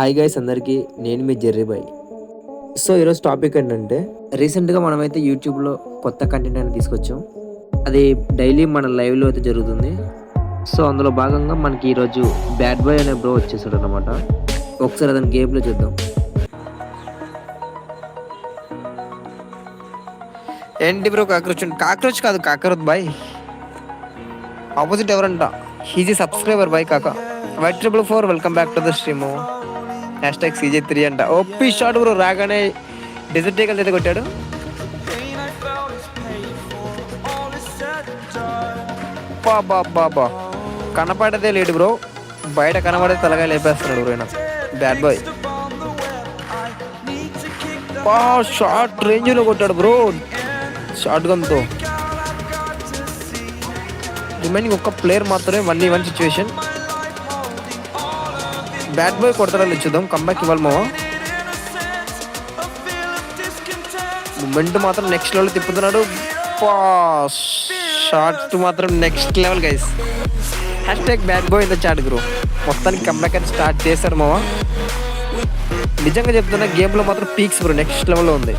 Hi guys అందరికీ నేను మీ జెర్రీ బాయ్. సో ఈరోజు టాపిక్ ఏంటంటే రీసెంట్గా మనమైతే యూట్యూబ్లో కొత్త కంటెంట్ అని తీసుకొచ్చాం. అది డైలీ మన లైవ్లో అయితే జరుగుతుంది. సో అందులో భాగంగా మనకి ఈరోజు బ్యాడ్ బాయ్ అనే బ్రో వచ్చేసాడు అనమాట ఒకసారి అతని గేమ్లో చూద్దాం. ఏంటి బ్రో కాక్రోచ్? కాక్రోచ్ కాదు కాకరోత్ బాయ్. ఆపోజిట్ ఎవరంట? హీజీ సబ్స్క్రైబర్ బాయ్ కాక. Y triple four welcome back to the stream hashtag C J three అంట. ఒప్పి షాట్ బ్రో రాగానే డెజర్ట్ టేకల్ అయితే కొట్టాడు. బాబా బాబా కనపడదే లేడు బ్రో బయట కనబడే తలగా లేపేస్తున్నాడు బ్రో బ్యాడ్ బాయ్ బా షార్ట్ రేంజ్లో కొట్టాడు బ్రో షార్ట్ గన్తో రిమైనింగ్ ఒక్క ప్లేయర్ మాత్రమే one one situation bat boy కొడతాడా చూద్దాం. కంబ్యాక్ ఇవ్వాలి మావా మూమెంట్ మాత్రం నెక్స్ట్ లెవెల్ తిప్పుతున్నాడు. షార్ట్ మాత్రం next level guys hashtag bat boy ఇంత చాట్ గ్రో మొత్తానికి కంబ్యాక్ అని స్టార్ట్ చేశాడు మావా నిజంగా చెప్తున్నా గేమ్లో మాత్రం పీక్స్ బ్రో నెక్స్ట్ లెవెల్లో ఉంది.